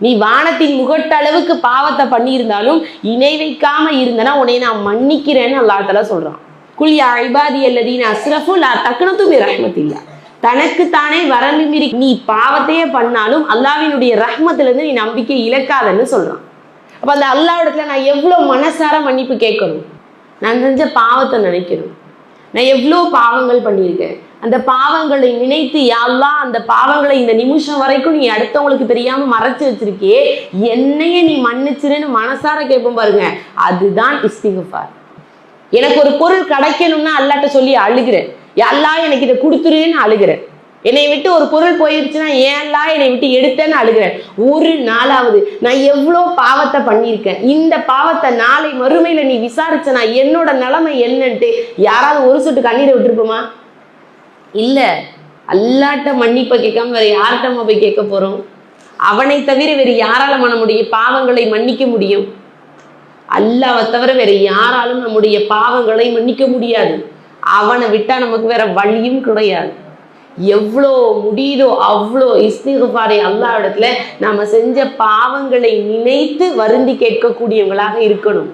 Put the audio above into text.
நீ வானத்தின் முகட்டளவுக்கு பாவத்தை பண்ணியிருந்தாலும் இணை வைக்காம இருந்தனா உன்னை நான் மன்னிக்கிறேன்னு அல்லாஹ் சொல்றான். குல் ஐபாதி அல்லதீன் அல்லதீன அஸ்ரஃபு லா தக்னது ரஹ்மத்தில்லா. தனக்கு தானே வரம்பு மீறி நீ பாவத்தையே பண்ணாலும் அல்லாஹ்வினுடைய ரஹ்மத்துல இருந்து நீ நம்பிக்கை இழக்காதன்னு சொல்றான். அப்ப அந்த அல்லாஹ் நான் எவ்வளவு மனசார மன்னிப்பு கேட்கணும்? நான் செஞ்ச பாவத்தை நினைக்கணும். நான் எவ்வளோ பாவங்கள் பண்ணியிருக்கேன். அந்த பாவங்களை நினைத்து யாரெல்லாம் அந்த பாவங்களை இந்த நிமிஷம் வரைக்கும் நீ அடுத்தவங்களுக்கு தெரியாம மறைச்சு வச்சிருக்கியே என்னையே நீ மன்னிச்சிருன்னு மனசார கேட்போம் பாருங்க. அதுதான் இஸ்திகுஃபார். எனக்கு ஒரு பொருள் கிடைக்கணும்னா அல்லாட்ட சொல்லி அழுகிறேன். எல்லாம் எனக்கு இதை கொடுத்துருன்னு அழுகிறேன். என்னை விட்டு ஒரு பொருள் போயிருச்சுன்னா ஏன்லாம் என்னை விட்டு எடுத்தேன்னு அழுகிறேன். ஒரு நாளாவது நான் எவ்வளோ பாவத்தை பண்ணியிருக்கேன். இந்த பாவத்தை நாளை மறுமையில் நீ விசாரிச்சனா என்னோட நிலைமை என்னன்ட்டு யாராவது ஒரு சொட்டு கண்ணீரை விட்டுருப்போமா? இல்லை. அல்லாட்ட மன்னிப்பை கேட்காம வேற யார்கிட்ட போய் கேட்க போகிறோம் அவனை தவிர வேறு யாரால பண்ண முடியும்? பாவங்களை மன்னிக்க முடியும்? அல்லாவை தவிர வேற யாராலும் நம்முடைய பாவங்களை மன்னிக்க முடியாது. அவனை விட்டா நமக்கு வேற வழியும் கிடையாது. எவ்வளோ முடியுதோ அவ்வளோ இஸ்திகுபாரை அல்லாஹ் இடத்துல நம்ம செஞ்ச பாவங்களை நினைத்து வருந்தி கேட்கக்கூடியவங்களாக இருக்கணும்.